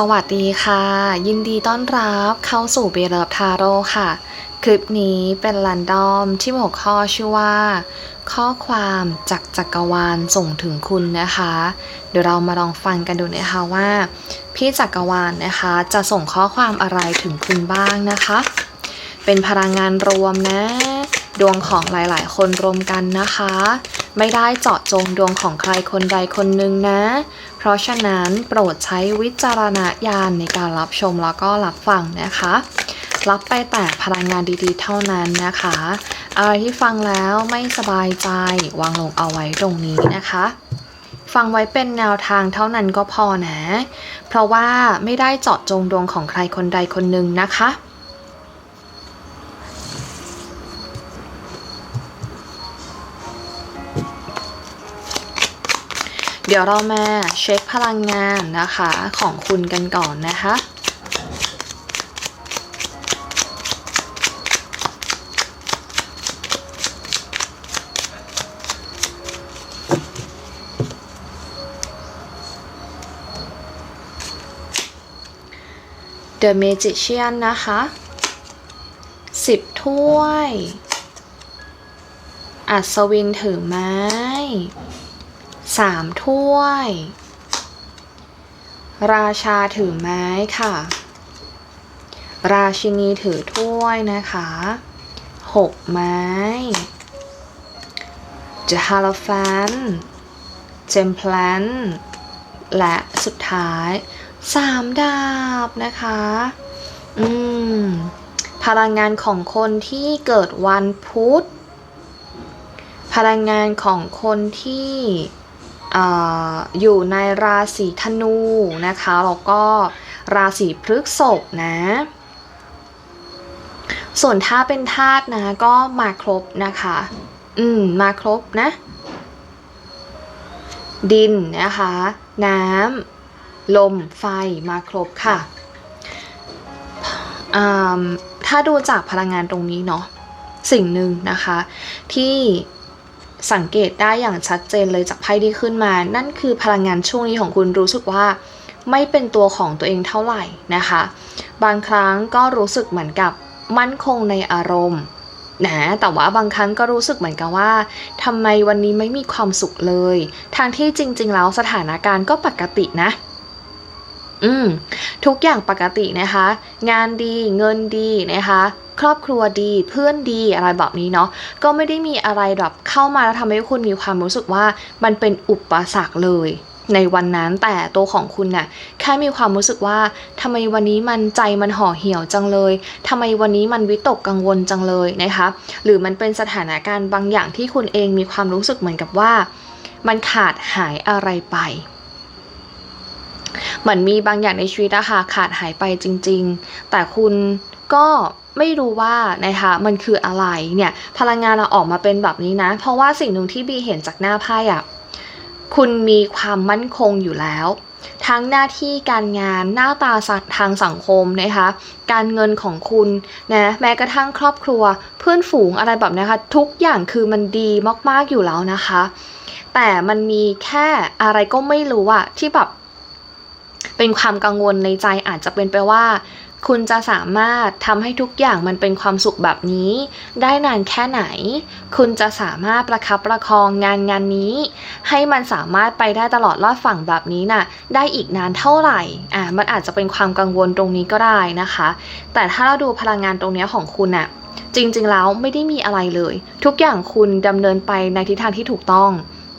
สวัสดีค่ะ ยินดีต้อนรับเข้าสู่เบลฟทาโร่ค่ะ คลิปนี้เป็นรันดอมที่หัวข้อชื่อว่า ข้อความจากจักรวาลส่งถึงคุณนะคะ เดี๋ยวเรามาลองฟังกันดูนะคะว่า พี่จักรวาลนะคะ จะส่งข้อความอะไรถึงคุณบ้างนะคะ เป็นพลังงานรวมนะ ดวงของหลายๆ คนรวมกันนะคะ ไม่ได้เจาะจงดวงของใครคนใดคนหนึ่งนะ ราะฉะนั้นโปรดใช้วิจารณญาณในการรับชมแล้วก็รับฟังนะคะ รับไปแต่พลังงานดีๆ เท่านั้นนะคะ อะไรที่ฟังแล้วไม่สบายใจวางลงเอาไว้ตรงนี้นะคะฟังไว้เป็นแนวทางเท่านั้นก็พอนะ เพราะว่าไม่ได้เจาะจงดวงของใครคนใดคนหนึ่งนะคะ เดี๋ยวเรามาเช็คพลังงานนะคะของคุณกันก่อนนะคะ The Magician นะคะสิบถ้วย อัศวินถือไม้ สามถ้วย ราชาถือไม้ค่ะ ราชินีถือถ้วยนะคะหกไม้ The Hierophant Template และสุดท้ายสามดาบนะคะ อืม พลังงานของคนที่เกิดวันพุธ พลังงานของคนที่ อยู่ในราศีธนูนะคะแล้วก็ราศีพฤกษภนะ ส่วนถ้าเป็นธาตุนะก็มาครบนะคะ อืมมาครบนะ ดินนะคะ น้ำลมไฟมาครบค่ะถ้าดูจากพลังงานตรงนี้เนาะสิ่งหนึ่งนะคะ ที่ สังเกตได้อย่างชัดเจนเลยจากไพ่ที่ขึ้นมา นั่นคือพลังงานช่วงนี้ของคุณรู้สึกว่าไม่เป็นตัวของตัวเองเท่าไหร่นะคะ บางครั้งก็รู้สึกเหมือนกับมั่นคงในอารมณ์นะแต่ว่าบางครั้งก็รู้สึกเหมือนกับว่าทำไมวันนี้ไม่มีความสุขเลยทางที่จริง ๆ แล้วสถานการณ์ก็ปกตินะ อืม ทุกอย่างปกตินะคะ งานดีเงินดีนะคะ ครอบครัวดีเพื่อนดีอะไรแบบนี้เนาะก็ไม่ได้มีอะไรแบบเข้ามาแล้วทำให้คุณมีความรู้สึกว่ามันเป็นอุปสรรคเลยในวันนั้นแต่ตัวของคุณน่ะแค่มีความรู้สึกว่าทำไมวันนี้มันใจมันห่อเหี่ยวจังเลยทำไมวันนี้มันวิตกกังวลจังเลยนะคะหรือมันเป็นสถานการณ์บางอย่างที่คุณเองมีความรู้สึกเหมือนกับว่า มันขาดหายอะไรไปเหมือนมีบางอย่างในชีวิตอะค่ะขาดหายไปจริง ๆ แต่คุณ ก็ไม่รู้ว่านะคะมันคืออะไรเนี่ยพลังงานเราออกมาเป็นแบบนี้นะ เพราะว่าสิ่งหนึ่งที่บีเห็นจากหน้าไพ่อะคุณมีความมั่นคงอยู่แล้ว ทั้งหน้าที่การงานหน้าตาทางสังคมนะคะการเงินของคุณนะแม้กระทั่งครอบครัวเพื่อนฝูงอะไรแบบนี้ค่ะทุกอย่างคือมันดีมากๆอยู่แล้วนะคะ แต่มันมีแค่อะไรก็ไม่รู้อะที่แบบเป็นความกังวลในใจอาจจะเป็นไปว่า คุณจะสามารถทำให้ทุกอย่างมันเป็นความสุขแบบนี้ ได้นานแค่ไหน คุณจะสามารถประคับประคองงานงานนี้ ให้มันสามารถไปได้ตลอดรอดฝั่งแบบนี้น่ะ ได้อีกนานเท่าไหร่อะมันอาจจะเป็นความกังวลตรงนี้ก็ได้นะคะ แต่ถ้าเราดูพลังงานตรงนี้ของคุณน่ะจริงๆแล้วไม่ได้มีอะไรเลย ทุกอย่างคุณดำเนินไปในทิศทางที่ถูกต้อง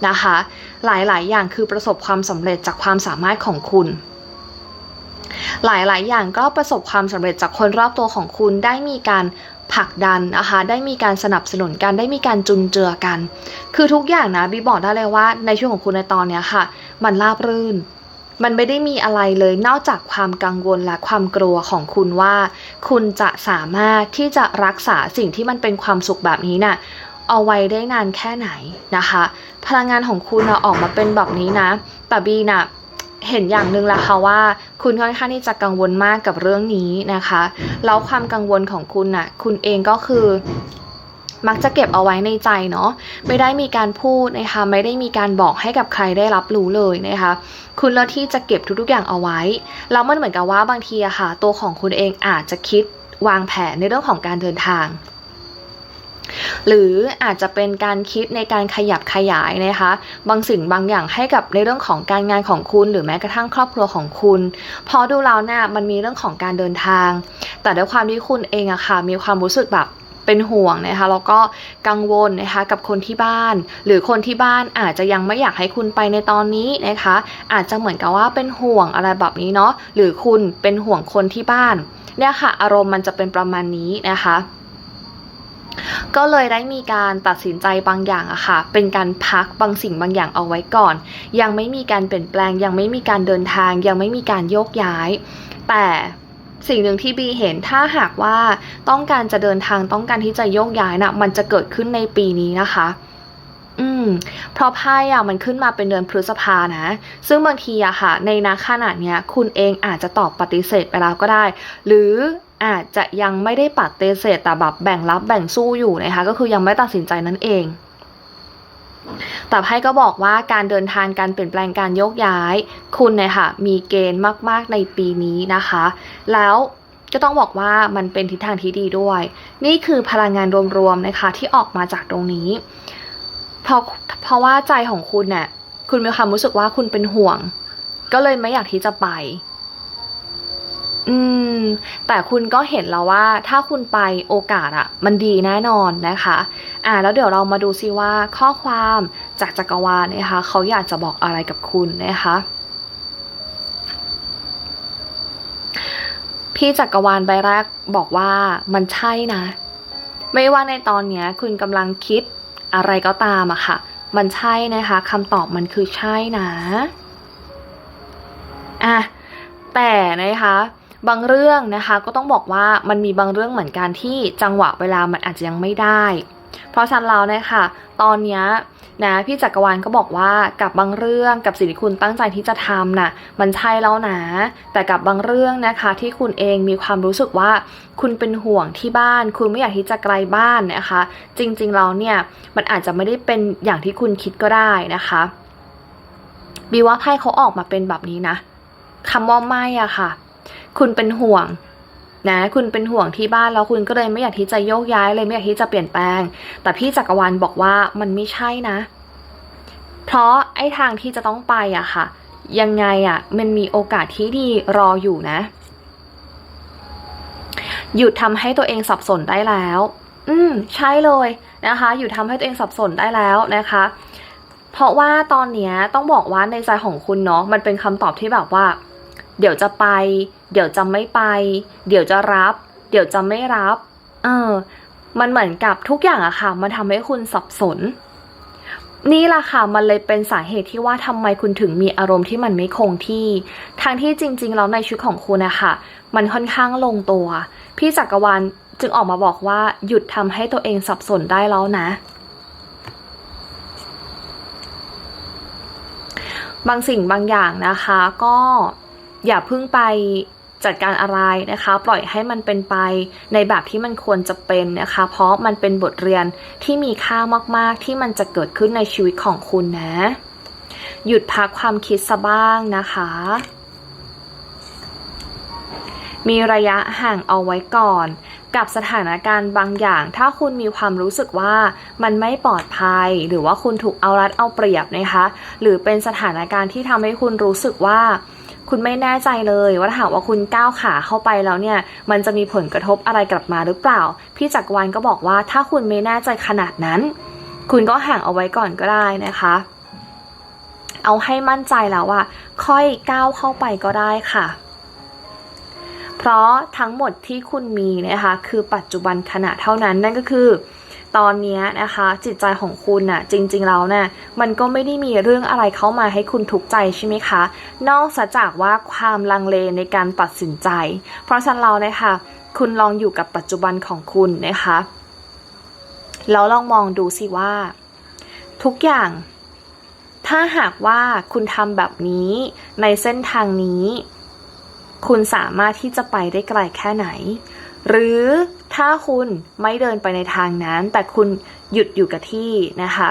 นะคะ หลายๆ อย่างคือประสบความสำเร็จจากความสามารถของคุณ หลายๆ อย่างก็ประสบความสำเร็จจากคนรอบตัวของคุณได้มีการผลักดันนะคะได้มีการสนับสนุนกันได้มีการจุนเจือกัน คือทุกอย่างนะบีบอกได้เลยว่าในช่วงของคุณในตอนเนี้ยค่ะ มันราบรื่น มันไม่ได้มีอะไรเลยนอกจากความกังวลและความกลัวของคุณว่า คุณจะสามารถที่จะรักษาสิ่งที่มันเป็นความสุขแบบนี้น่ะเอาไว้ได้นานแค่ไหนนะคะ พลังงานของคุณนะออกมาเป็นแบบนี้นะแต่บีน่ะ เห็นอย่างหนึ่งละค่ะว่าคุณค่อนข้างที่จะกังวลมากกับเรื่องนี้นะคะ แล้วความกังวลของคุณน่ะ คุณเองก็คือมักจะเก็บเอาไว้ในใจเนาะไม่ได้มีการพูดนะคะไม่ได้มีการบอกให้กับใครได้รับรู้เลยนะคะคุณเลือกที่จะเก็บทุกๆอย่างเอาไว้แล้วมันเหมือนกับว่าบางทีอะค่ะ ตัวของคุณเองอาจจะคิดวางแผนในเรื่องของการเดินทาง หรืออาจจะเป็นการคิดในการขยับขยายนะคะ บางสิ่งบางอย่างให้กับในเรื่องของการงานของคุณ หรือแม้กระทั่งครอบครัวของคุณพอดูแล้วเนี่ยมันมีเรื่องของการเดินทาง แต่ด้วยความที่คุณเองอะค่ะมีความรู้สึกแบบเป็นห่วงนะคะแล้วก็กังวลนะคะกับคนที่บ้าน หรือคนที่บ้านอาจจะยังไม่อยากให้คุณไปในตอนนี้นะคะ อาจจะเหมือนกับว่าเป็นห่วงอะไรแบบนี้เนาะหรือคุณเป็นห่วงคนที่บ้านเนี่ยค่ะ อารมณ์มันจะเป็นประมาณนี้นะคะ ก็เลยได้มีการตัดสินใจบางอย่างอะค่ะ เป็นการพักบางสิ่งบางอย่างเอาไว้ก่อน ยังไม่มีการเปลี่ยนแปลง ยังไม่มีการเดินทาง ยังไม่มีการโยกย้าย แต่สิ่งหนึ่งที่บีเห็นถ้าหากว่าต้องการจะเดินทางต้องการที่จะโยกย้ายนะมันจะเกิดขึ้นในปีนี้นะคะ อืม เพราะไพ่อะมันขึ้นมาเป็นเดือนพฤษภานะ ซึ่งบางทีอะค่ะ ในนาขนาดเนี้ย คุณเองอาจจะตอบปฏิเสธไปแล้วก็ได้ หรือ อาจจะยังไม่ได้ปฏิเตเสธแต่แบบแบ่งรับแบ่งสู้อยู่นะคะ ก็คือยังไม่ตัดสินใจนั่นเองแต่ไพ่ก็บอกว่าการเดินทางการเปลี่ยนแปลงการโยกย้าย คุณเนี่ยค่ะมีเกณฑ์มาก ๆ ในปีนี้นะคะ แล้วก็ต้องบอกว่ามันเป็นทิศทางที่ดีด้วย นี่คือพลังงานรวมๆนะคะที่ออกมาจากตรงนี้เพราะเพราะว่าใจของคุณเนี่ยคุณมีความรู้สึกว่าคุณเป็นห่วง ก็เลยไม่อยากที่จะไป อืม แต่คุณก็เห็นแล้วว่า ถ้าคุณไปโอกาสอะมันดีแน่นอนนะคะ อ่า แล้วเดี๋ยวเรามาดูซิว่าข้อความจากจักรวาลนะคะ เขาอยากจะบอกอะไรกับคุณนะคะพี่จักรวาลใบแรกบอกว่ามันใช่นะ ไม่ว่าในตอนเนี้ยคุณกำลังคิดอะไรก็ตามอะค่ะ มันใช่นะคะคำตอบมันคือใช่นะอะแต่นะคะ บางเรื่องนะคะก็ต้องบอกว่ามันมีบางเรื่องเหมือนกันที่จังหวะเวลามันอาจจะยังไม่ได้ เพราะฉะนั้นเราเนี่ยค่ะตอนนี้นะพี่จักรวาลก็บอกว่ากับบางเรื่องกับสิ่งที่คุณตั้งใจที่จะทำน่ะมันใช่แล้วนะแต่กับบางเรื่องนะคะที่คุณเองมีความรู้สึกว่า คุณเป็นห่วงที่บ้าน คุณไม่อยากที่จะไกลบ้านนะคะ จริงๆแล้วเนี่ยมันอาจจะไม่ได้เป็นอย่างที่คุณคิดก็ได้นะคะบีว่าไพ่เขาออกมาเป็นแบบนี้นะคำว่าไม่อะค่ะ คุณเป็นห่วงนะคุณเป็นห่วงที่บ้านแล้วคุณก็เลยไม่อยากที่จะโยกย้ายเลยไม่อยากที่จะเปลี่ยนแปลง แต่พี่จักรวาลบอกว่ามันไม่ใช่นะ เพราะไอ้ทางที่จะต้องไปอะค่ะ ยังไงอะมันมีโอกาสที่ดีรออยู่นะ หยุดทำให้ตัวเองสับสนได้แล้ว อืมใช่เลยนะคะ หยุดทำให้ตัวเองสับสนได้แล้วนะคะ เพราะว่าตอนเนี้ยต้องบอกว่าในใจของคุณเนาะมันเป็นคำตอบที่แบบว่า เดี๋ยวจะไป เดี๋ยวจะไม่ไป เดี๋ยวจะรับ เดี๋ยวจะไม่รับ เออ มันเหมือนกับทุกอย่างอะค่ะ มันทำให้คุณสับสน นี่แหละค่ะ มันเลยเป็นสาเหตุที่ว่าทำไมคุณถึงมีอารมณ์ที่มันไม่คงที่ ทั้งที่จริง ๆ แล้วในชีวิตของคุณนะคะมันค่อนข้างลงตัว พี่จักรวาลจึงออกมาบอกว่าหยุดทำให้ตัวเองสับสนได้แล้วนะบางสิ่งบางอย่างนะคะก็ อย่าพิ่งไปจัดการอะไรนะคะ ปล่อยให้มันเป็นไปในแบบที่มันควรจะเป็นนะคะ เพราะมันเป็นบทเรียนที่มีค่ามากๆ ที่มันจะเกิดขึ้นในชีวิตของคุณนะ หยุดพักความคิดซะบ้างนะคะ มีระยะห่างเอาไว้ก่อนกับสถานการณ์บางอย่าง ถ้าคุณมีความรู้สึกว่ามันไม่ปลอดภัย หรือว่าคุณถูกเอารัดเอาเปรียบนะคะ หรือเป็นสถานการณ์ที่ทำให้คุณรู้สึกว่า คุณไม่แน่ใจเลยว่าถ้าหากว่าคุณก้าวขาเข้าไปแล้วเนี่ย มันจะมีผลกระทบอะไรกลับมาหรือเปล่า พี่จักรวาลก็บอกว่าถ้าคุณไม่แน่ใจขนาดนั้น คุณก็ห่างเอาไว้ก่อนก็ได้นะคะ เอาให้มั่นใจแล้วว่า ค่อยก้าวเข้าไปก็ได้ค่ะเพราะทั้งหมดที่คุณมีนะคะคือปัจจุบันขณะเท่านั้นนั่นก็คือ ตอนนี้นะคะ จิตใจของคุณน่ะจริงๆแล้วน่ะมันก็ไม่ได้มีเรื่องอะไรเข้ามาให้คุณทุกข์ใจใช่ไหมคะ นอกจากว่าความลังเลในการตัดสินใจ เพราะฉะนั้นเรานะคะคุณลองอยู่กับปัจจุบันของคุณนะคะแล้วลองมองดูสิว่า ทุกอย่าง ถ้าหากว่าคุณทำแบบนี้ในเส้นทางนี้ คุณสามารถที่จะไปได้ไกลแค่ไหน หรือ ถ้าคุณไม่เดินไปในทางนั้น แต่คุณหยุดอยู่กับที่นะคะ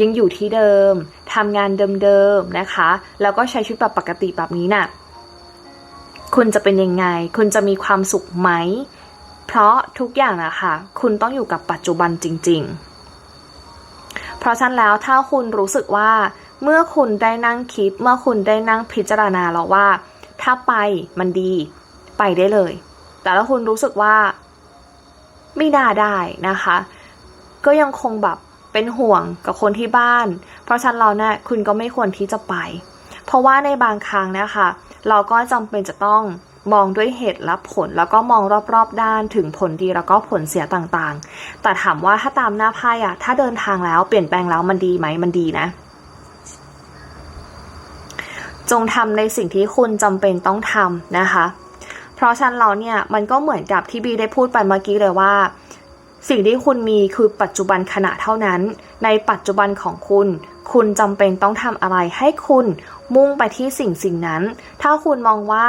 ยังอยู่ที่เดิมทำงานเดิมๆนะคะ แล้วก็ใช้ชีวิตแบบปกติแบบนี้น่ะคุณจะเป็นยังไง คุณจะมีความสุขไหม เพราะทุกอย่างอะคะ คุณต้องอยู่กับปัจจุบันจริง ๆ เพราะฉะนั้นแล้วถ้าคุณรู้สึกว่า เมื่อคุณได้นั่งคิด เมื่อคุณได้นั่งพิจารณาแล้วว่า ถ้าไปมันดีไปได้เลย แต่ถ้าคุณรู้สึกว่า ไม่น่าได้นะคะ ก็ยังคงแบบเป็นห่วงกับคนที่บ้าน เพราะฉะนั้นเราเนะี่ยคุณก็ไม่ควรที่จะไป เพราะว่าในบางครั้งนะคะ เราก็จำเป็นจะต้องมองด้วยเหตุและผลแล้วก็มองรอบๆด้านถึงผลดีแล้วก็ผลเสียต่างๆ แต่ถามว่าถ้าตามหน้าไพ่อะถ้าเดินทางแล้วเปลี่ยนแปลงแล้วมันดีไหมมันดีนะ จงทำในสิ่งที่คุณจำเป็นต้องทำนะคะ เพราะฉะนั้นเราเนี่ยมันก็เหมือนกับที่บีได้พูดไปเมื่อกี้เลยว่า สิ่งที่คุณมีคือปัจจุบันขณะเท่านั้น ในปัจจุบันของคุณ คุณจำเป็นต้องทำอะไรให้คุณมุ่งไปที่สิ่งสิ่งนั้น ถ้าคุณมองว่า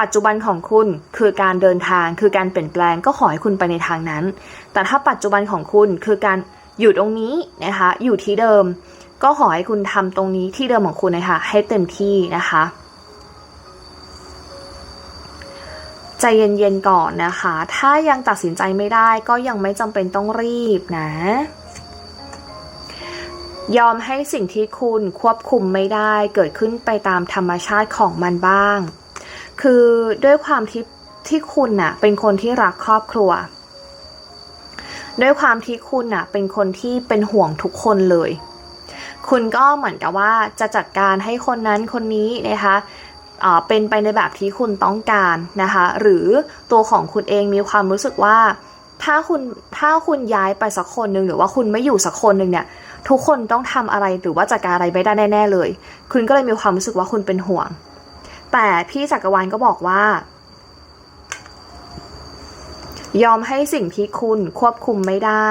ปัจจุบันของคุณคือการเดินทางคือการเปลี่ยนแปลงก็ขอให้คุณไปในทางนั้น แต่ถ้าปัจจุบันของคุณคือการอยู่ตรงนี้นะคะ อยู่ที่เดิม ก็ขอให้คุณทำตรงนี้ที่เดิมของคุณนะคะให้เต็มที่นะคะ ใจเย็นๆก่อนนะคะ ถ้ายังตัดสินใจไม่ได้ก็ยังไม่จำเป็นต้องรีบนะ ยอมให้สิ่งที่คุณควบคุมไม่ได้เกิดขึ้นไปตามธรรมชาติของมันบ้าง คือด้วยความที่ที่คุณน่ะเป็นคนที่รักครอบครัว ด้วยความที่คุณน่ะเป็นคนที่เป็นห่วงทุกคนเลย คุณก็เหมือนกับว่าจะจัดการให้คนนั้นคนนี้นะคะ เป็นไปในแบบที่คุณต้องการนะคะหรือตัวของคุณเองมีความรู้สึกว่า ถ้าคุณถ้าคุณย้ายไปสักคนหนึ่งหรือว่าคุณไม่อยู่สักคนหนึ่งเนี่ยทุกคนต้องทำอะไรหรือว่าจัดการอะไรไม่ได้แน่ ๆ เลย คุณก็เลยมีความรู้สึกว่าคุณเป็นห่วง แต่พี่จักรวาลก็บอกว่า ยอมให้สิ่งที่คุณควบคุมไม่ได้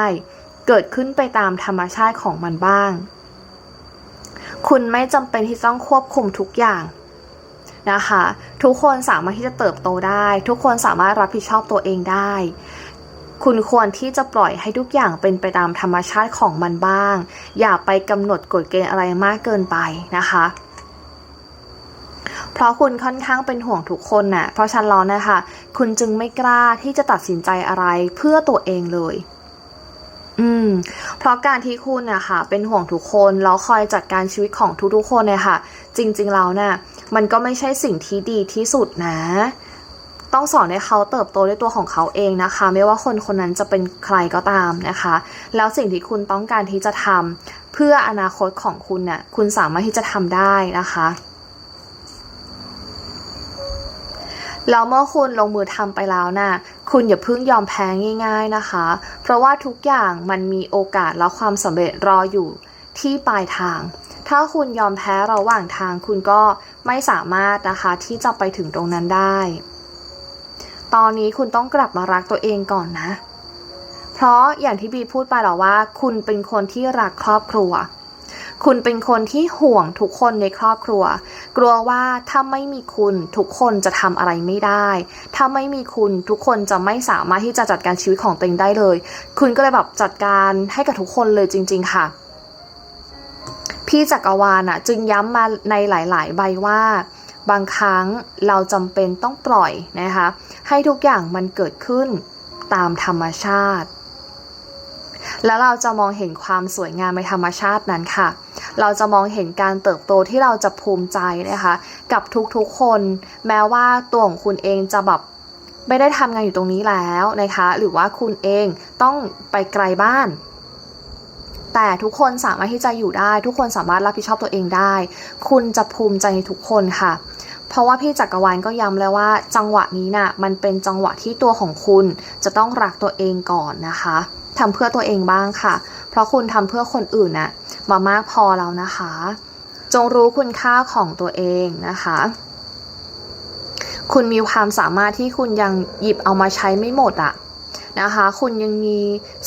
เกิดขึ้นไปตามธรรมชาติของมันบ้าง คุณไม่จำเป็นที่ต้องควบคุมทุกอย่าง นะคะ ทุกคนสามารถที่จะเติบโตได้ ทุกคนสามารถรับผิดชอบตัวเองได้ คุณควรที่จะปล่อยให้ทุกอย่างเป็นไปตามธรรมชาติของมันบ้าง อย่าไปกำหนดกฎเกณฑ์อะไรมากเกินไปนะคะเพราะคุณค่อนข้างเป็นห่วงทุกคนน่ะ เพราะฉันร้อนนะคะ คุณจึงไม่กล้าที่จะตัดสินใจอะไรเพื่อตัวเองเลย อืม เพราะการที่คุณนะคะเป็นห่วงทุกคนแล้วคอยจัดการชีวิตของทุกๆคนเนี่ยค่ะ จริงๆแล้วเนี่ย มันก็ไม่ใช่สิ่งที่ดีที่สุดนะ ต้องสอนให้เขาเติบโตด้วยตัวของเขาเองนะคะ ไม่ว่าคนคนนั้นจะเป็นใครก็ตามนะคะ แล้วสิ่งที่คุณต้องการที่จะทำเพื่ออนาคตของคุณน่ะคุณสามารถที่จะทำได้นะคะแล้วเมื่อคุณลงมือทำไปแล้วนะ่ะ คุณอย่าเพิ่งยอมแพ้ง่าย ๆนะคะ เพราะว่าทุกอย่างมันมีโอกาสและความสำเร็จรออยู่ที่ปลายทาง ถ้าคุณยอมแพ้ระหว่างทางคุณก็ ไม่สามารถนะคะที่จะไปถึงตรงนั้นได้ ตอนนี้คุณต้องกลับมารักตัวเองก่อนนะ เพราะอย่างที่บีพูดไปหรอว่า คุณเป็นคนที่รักครอบครัว คุณเป็นคนที่ห่วงทุกคนในครอบครัว กลัวว่าถ้าไม่มีคุณทุกคนจะทำอะไรไม่ได้ ถ้าไม่มีคุณทุกคนจะไม่สามารถที่จะจัดการชีวิตของตัวเองได้เลย คุณก็เลยแบบจัดการให้กับทุกคนเลยจริง ๆ ค่ะ พี่จักรวาลอะจึงย้ำมาในหลาย ๆ ใบว่าบางครั้งเราจำเป็นต้องปล่อยนะคะให้ทุกอย่างมันเกิดขึ้นตามธรรมชาติ แล้วเราจะมองเห็นความสวยงามในธรรมชาตินั้นค่ะ เราจะมองเห็นการเติบโตที่เราจะภูมิใจนะคะ กับทุกๆคน แม้ว่าตัวของคุณเองจะแบบไม่ได้ทำงานอยู่ตรงนี้แล้วนะคะ หรือว่าคุณเองต้องไปไกลบ้าน แต่ทุกคนสามารถที่จะอยู่ได้ ทุกคนสามารถรับผิดชอบตัวเองได้ คุณจะภูมิใจในทุกคนค่ะ เพราะว่าพี่จักรวาลก็ย้ำแล้วว่า จังหวะนี้นะ่ะมันเป็นจังหวะที่ตัวของคุณจะต้องรักตัวเองก่อนนะคะทำเพื่อตัวเองบ้างค่ะ เพราะคุณทำเพื่อคนอื่นน่ะมามากพอแล้วนะคะ จงรู้คุณค่าของตัวเองนะคะคุณมีความสามารถที่คุณยังหยิบเอามาใช้ไม่หมดอะ นะคะ คุณยังมี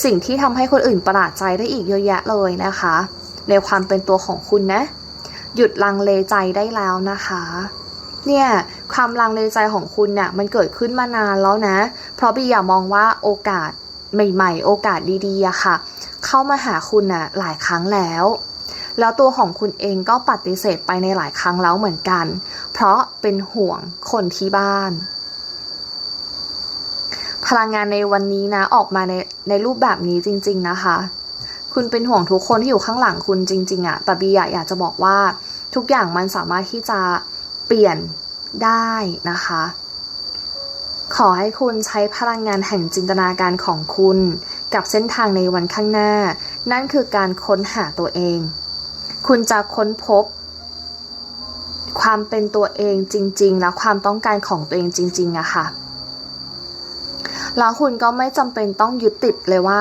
สิ่งที่ทำให้คนอื่นประหลาดใจได้อีกเยอะแยะเลยนะคะ ในความเป็นตัวของคุณนะ หยุดลังเลใจได้แล้วนะคะเนี่ยความลังเลใจของคุณเนี่ยมันเกิดขึ้นมานานแล้วนะ เพราะบีอยากมองว่าโอกาสใหม่ ๆ โอกาสดีๆอะค่ะ เข้ามาหาคุณน่ะหลายครั้งแล้ว แล้วตัวของคุณเองก็ปฏิเสธไปในหลายครั้งแล้วเหมือนกัน เพราะเป็นห่วงคนที่บ้าน ลังงานในวันนี้นะออกมาในในรูปแบบนี้จริง ๆนะคะ คุณเป็นห่วงทุกคนที่อยู่ข้างหลังคุณจริง ๆอะแต่บีอะอยากจะบอกว่าทุกอย่างมันสามารถที่จะเปลี่ยนได้นะคะ ขอให้คุณใช้พลังงานแห่งจินตนาการของคุณ กับเส้นทางในวันข้างหน้า นั่นคือการค้นหาตัวเอง คุณจะค้นพบ ความเป็นตัวเองจริง ๆ และความต้องการของตัวเองจริงๆอะค่ะ แล้วคุณก็ไม่จำเป็นต้องยึดติดเลยว่า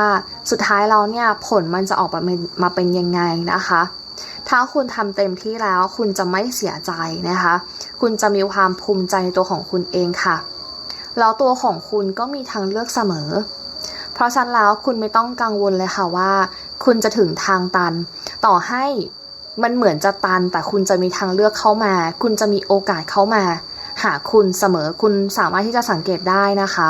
สุดท้ายแล้วเนี่ยผลมันจะออกมาเป็นมาเป็นยังไงนะคะ ถ้าคุณทำเต็มที่แล้วคุณจะไม่เสียใจนะคะ คุณจะมีความภูมิใจในตัวของคุณเองค่ะ แล้วตัวของคุณก็มีทางเลือกเสมอ เพราะฉะนั้นแล้วคุณไม่ต้องกังวลเลยค่ะว่า คุณจะถึงทางตัน ต่อให้มันเหมือนจะตัน แต่คุณจะมีทางเลือกเข้ามา คุณจะมีโอกาสเข้ามา หาคุณเสมอคุณสามารถที่จะสังเกตได้นะคะ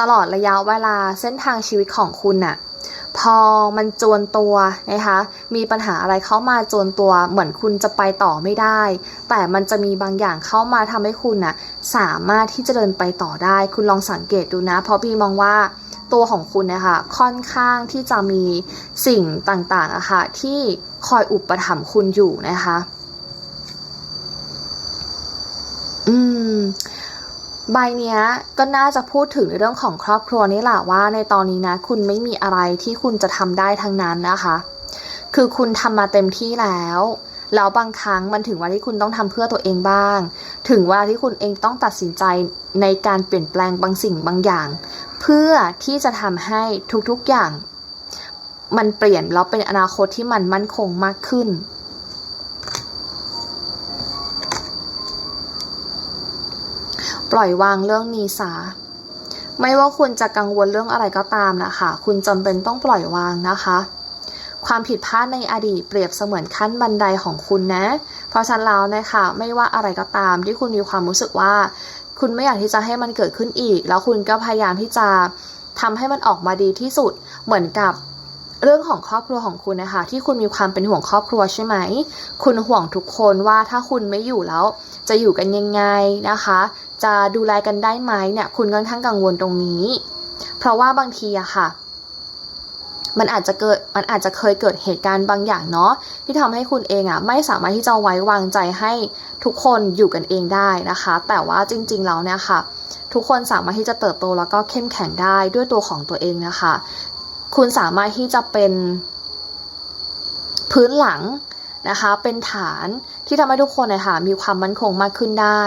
ตลอดระยะเวลาเส้นทางชีวิตของคุณน่ะพอมันจวนตัวนะคะมีปัญหาอะไรเข้ามาจวนตัวเหมือนคุณจะไปต่อไม่ได้ แต่มันจะมีบางอย่างเข้ามาทำให้คุณน่ะสามารถที่จะเดินไปต่อได้ คุณลองสังเกตดูนะ เพราะพี่มองว่าตัวของคุณนะคะค่อนข้างที่จะมีสิ่งต่างๆอะค่ะที่คอยอุปถัมภ์คุณอยู่นะคะ อืม ใบเนี้ยก็น่าจะพูดถึงในเรื่องของครอบครัวนี่แหละว่าในตอนนี้นะคุณไม่มีอะไรที่คุณจะทำได้ทั้งนั้นนะคะ คือคุณทำมาเต็มที่แล้วแล้วบางครั้งมันถึงเวลาที่คุณต้องทำเพื่อตัวเองบ้าง ถึงเวลาที่คุณเองต้องตัดสินใจในการเปลี่ยนแปลงบางสิ่งบางอย่าง เพื่อที่จะทำให้ทุกๆอย่าง มันเปลี่ยนแล้วเป็นอนาคตที่มันมั่นคงมากขึ้น ปล่อยวางเรื่องนี้ซะไม่ว่าคุณจะกังวลเรื่องอะไรก็ตามนะคะ คุณจำเป็นต้องปล่อยวางนะคะ ความผิดพลาดในอดีตเปรียบเสมือนขั้นบันไดของคุณนะ เพราะฉะนั้นแล้วนะคะไม่ว่าอะไรก็ตามที่คุณมีความรู้สึกว่า คุณไม่อยากที่จะให้มันเกิดขึ้นอีก แล้วคุณก็พยายามที่จะทำให้มันออกมาดีที่สุดเหมือนกับเรื่องของครอบครัวของคุณนะคะ ที่คุณมีความเป็นห่วงครอบครัวใช่ไหม คุณห่วงทุกคนว่าถ้าคุณไม่อยู่แล้ว จะอยู่กันยังไงนะคะ จะดูแลกันได้ไหมเนี่ย คุณค่อนข้างกังวลตรงนี้ เพราะว่าบางทีอะค่ะ มันอาจจะเกิดมันอาจจะเคยเกิดเหตุการณ์บางอย่างเนาะที่ทำให้คุณเองอะไม่สามารถที่จะไว้วางใจให้ทุกคนอยู่กันเองได้นะคะ แต่ว่าจริง ๆ แล้วเนี่ยค่ะ ทุกคนสามารถที่จะเติบโตแล้วก็เข้มแข็งได้ด้วยตัวของตัวเองนะคะ คุณสามารถที่จะเป็นพื้นหลังนะคะ เป็นฐานที่ทำให้ทุกคนนะคะมีความมั่นคงมากขึ้นได้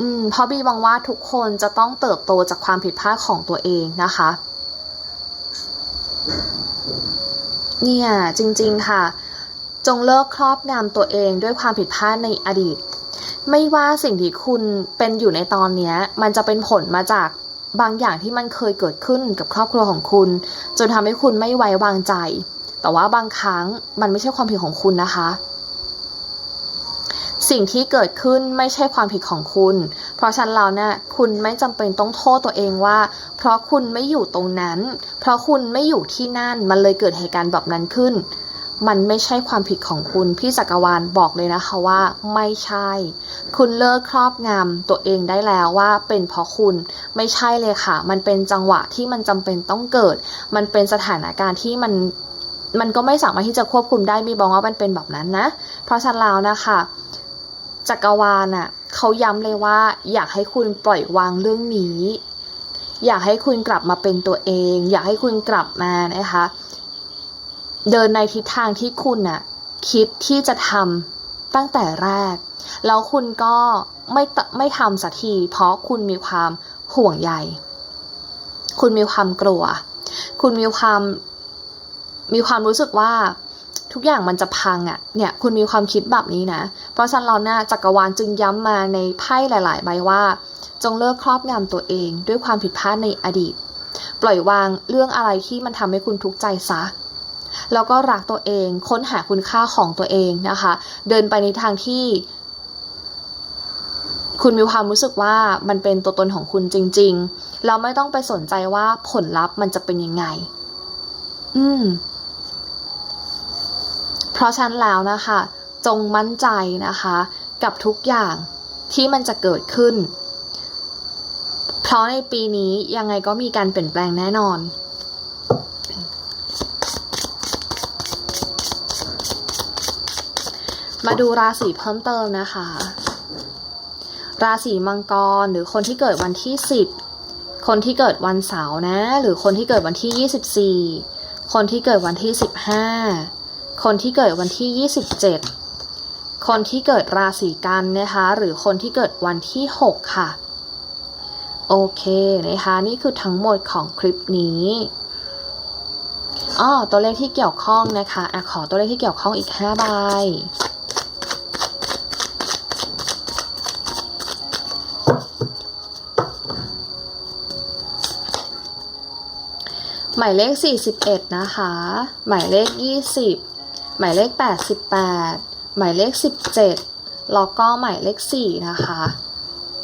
อืมเพราะบีมองว่าทุกคนจะต้องเติบโตจากความผิดพลาดของตัวเองนะคะ เนี่ยจริงๆค่ะ จงเลิกครอบงำตัวเองด้วยความผิดพลาดในอดีต ไม่ว่าสิ่งที่คุณเป็นอยู่ในตอนนี้มันจะเป็นผลมาจากบางอย่างที่มันเคยเกิดขึ้นกับครอบครัวของคุณ จนทำให้คุณไม่ไว้วางใจ แต่ว่าบางครั้งมันไม่ใช่ความผิดของคุณนะคะ สิ่งที่เกิดขึ้นไม่ใช่ความผิดของคุณ เพราะฉะนั้นแล้วเนี่ยคุณไม่จำเป็นต้องโทษตัวเองว่า เพราะคุณไม่อยู่ตรงนั้น เพราะคุณไม่อยู่ที่นั่นมันเลยเกิดเหตุการณ์แบบนั้นขึ้น มันไม่ใช่ความผิดของคุณพี่จักรวาลบอกเลยนะคะว่า ไม่ใช่ คุณเลิกครอบงำตัวเองได้แล้วว่าเป็นเพราะคุณไม่ใช่เลยค่ะ มันเป็นจังหวะที่มันจำเป็นต้องเกิด มันเป็นสถานการณ์ที่มันมันก็ไม่สามารถที่จะควบคุมได้มีบอกว่ามันเป็นแบบนั้นนะ เพราะฉะนั้นแล้วนะคะ จักรวาลน่ะเขาย้ำเลยว่า อยากให้คุณปล่อยวางเรื่องนี้ อยากให้คุณกลับมาเป็นตัวเอง อยากให้คุณกลับมานะคะ เดินในทิศทางที่คุณน่ะคิดที่จะทำตั้งแต่แรก แล้วคุณก็ไม่ไม่ทำสักที เพราะคุณมีความห่วงใย คุณมีความกลัว คุณมีความมีความรู้สึกว่า ทุกอย่างมันจะพังอะ่ะ เนี่ยคุณมีความคิดแบบนี้นะ เพราะฉะนั้นเราหน้าจักรวาลจึงย้ำมาในไพ่หลาย ๆ ใบว่า จงเลิกครอบงำตัวเอง ด้วยความผิดพลาดในอดีต ปล่อยวางเรื่องอะไรที่มันทำให้คุณทุกข์ใจซะแล้วก็รักตัวเองค้นหาคุณค่าของตัวเองนะคะ เดินไปในทางที่ คุณมีความรู้สึกว่ามันเป็นตัวตนของคุณจริง ๆ เราไม่ต้องไปสนใจว่าผลลัพธ์มันจะเป็นยังไง อืม เพราะฉะนั้นแล้วนะคะ จงมั่นใจนะคะ กับทุกอย่างที่มันจะเกิดขึ้น เพราะในปีนี้ยังไงก็มีการเปลี่ยนแปลงแน่นอนมาดูราศีเพิ่มเติมนะคะ ราศีมังกรหรือคนที่เกิดวันที่ 10 คนที่เกิดวันเสาร์นะ หรือคนที่เกิดวันที่ 24 คนที่เกิดวันที่ 15 คนที่เกิดวันที่ 27 คนที่เกิดราศีกันนะคะ หรือคนที่เกิดวันที่ 6 ค่ะ โอเคนะคะ นี่คือทั้งหมดของคลิปนี้อ๋อตัวเลขที่เกี่ยวข้องนะคะอะขอตัวเลขที่เกี่ยวข้องอีก5ใบหมายเลข 41 นะคะ หมายเลข 20 หมายเลข 88 หมายเลข 17 แล้วก็หมายเลข 4 นะคะ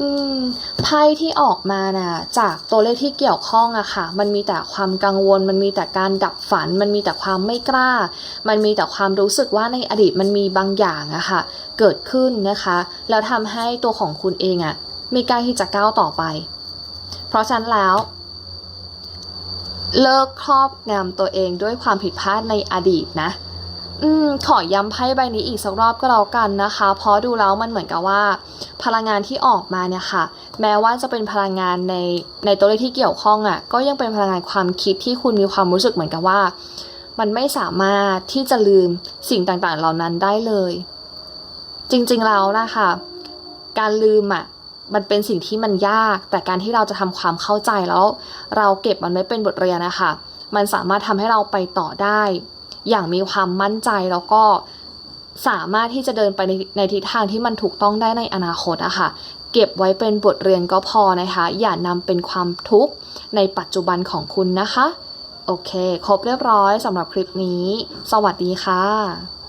อืมไพ่ที่ออกมาน่ะจากตัวเลขที่เกี่ยวข้องอะค่ะ มันมีแต่ความกังวล มันมีแต่การดับฝัน มันมีแต่ความไม่กล้า มันมีแต่ความรู้สึกว่าในอดีตมันมีบางอย่างอะค่ะ เกิดขึ้นนะคะ แล้วทำให้ตัวของคุณเองอะไม่กล้าที่จะก้าวต่อไป เพราะฉะนั้นแล้ว เลิกครอบงำตัวเองด้วยความผิดพลาดในอดีตนะ อืมขอย้ำไพ่ใบนี้อีกสักรอบก็แล้วกันนะคะ เพราะดูแล้วมันเหมือนกับว่า พลังงานที่ออกมาเนี่ยค่ะ แม้ว่าจะเป็นพลังงานในในตัวเลขที่เกี่ยวข้องอะ่ะ ก็ยังเป็นพลังงานความคิดที่คุณมีความรู้สึกเหมือนกับว่า มันไม่สามารถที่จะลืมสิ่งต่างๆ เหล่านั้นได้เลย จริงๆแล้วนะคะ การลืมอะมันเป็นสิ่งที่มันยาก แต่การที่เราจะทำความเข้าใจแล้ว เราเก็บมันไว้เป็นบทเรียนนะคะ มันสามารถทำให้เราไปต่อได้ อย่างมีความมั่นใจแล้วก็สามารถที่จะเดินไปในในทิศทางที่มันถูกต้องได้ในอนาคตอะค่ะเก็บไว้เป็นบทเรียนก็พอนะคะ อย่านำเป็นความทุกข์ในปัจจุบันของคุณนะคะ โอเค ครบเรียบร้อยสำหรับคลิปนี้ สวัสดีค่ะ